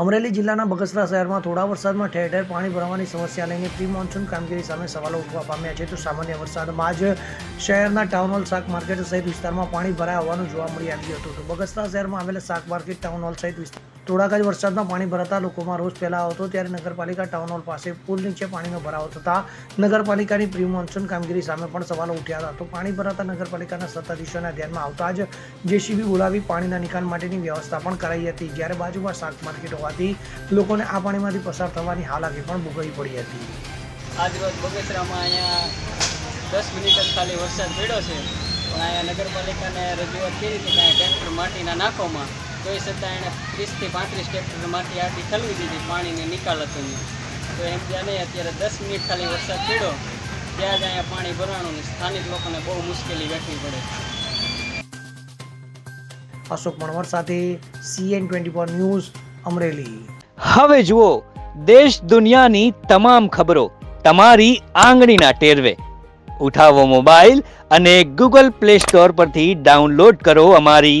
અમરેલી જિલ્લાના બગસરા શહેરમાં થોડા વરસાદમાં ઠેર ઠેર પાણી ભરાવાની સમસ્યા લઈને પ્રી મોન્સૂન કામગીરી સામે સવાલો ઉઠવા પામ્યા છે. તો સામાન્ય વરસાદમાં જ શહેરના ટાઉન હોલ શાક માર્કેટ સહિત વિસ્તારમાં પાણી ભરાયા હોવાનું જોવા મળી આવ્યું હતું. તો બગસરા શહેરમાં આવેલા શાક માર્કેટ ટાઉન હોલ સહિત વિસ્તાર થોડાક જ વરસાદમાં પાણી ભરાતા લોકોમાં રોષ ફેલાયો હતો. ત્યારે નગરપાલિકા ટાઉન હોલ પાસે પુલ નીચે પાણીનો ભરાવો થતા નગરપાલિકાની પ્રી મોન્સૂન કામગીરી સામે પણ સવાલો ઉઠ્યા હતા. તો પાણી ભરાતા નગરપાલિકાના સત્તાધીશોના ધ્યાનમાં આવતા જ જેસીબી બોલાવી પાણીના નિકાલ માટેની વ્યવસ્થા પણ કરાઈ હતી. જ્યારે બાજુમાં શાક માર્કેટ હોવાથી લોકોને આ પાણીમાંથી પસાર થવાની હાલાકી પણ ભોગવવી પડી હતી. આજરોજ બગસરામાં અહીંયા દસ મિનિટ ખાલી વરસાદ પડ્યો છે. પણ અહીંયા નગરપાલિકાને રજૂઆત કરી હતી કે ટ્રેક્ટર માટીના નાખોમાં તોય છતાં એણે ત્રીસથી પાંત્રીસ ટ્રેક્ટર માટી આટી ઠલવી દીધી પાણીને નિકાલ હતો. તો એમ ત્યાં નહીં અત્યારે દસ મિનિટ ખાલી વરસાદ પડ્યો ત્યાં જ અહીંયા પાણી ભરવાનું ને સ્થાનિક લોકોને બહુ મુશ્કેલી વેઠવી પડે. અશોક મણવર સાથે CN twenty four news Amreli. હવે જુઓ દેશ દુનિયાની તમામ ખબરો તમારી આંગળીના ટેરવે. ઉઠાવો મોબાઈલ અને ગૂગલ પ્લે સ્ટોર પરથી ડાઉનલોડ કરો અમારી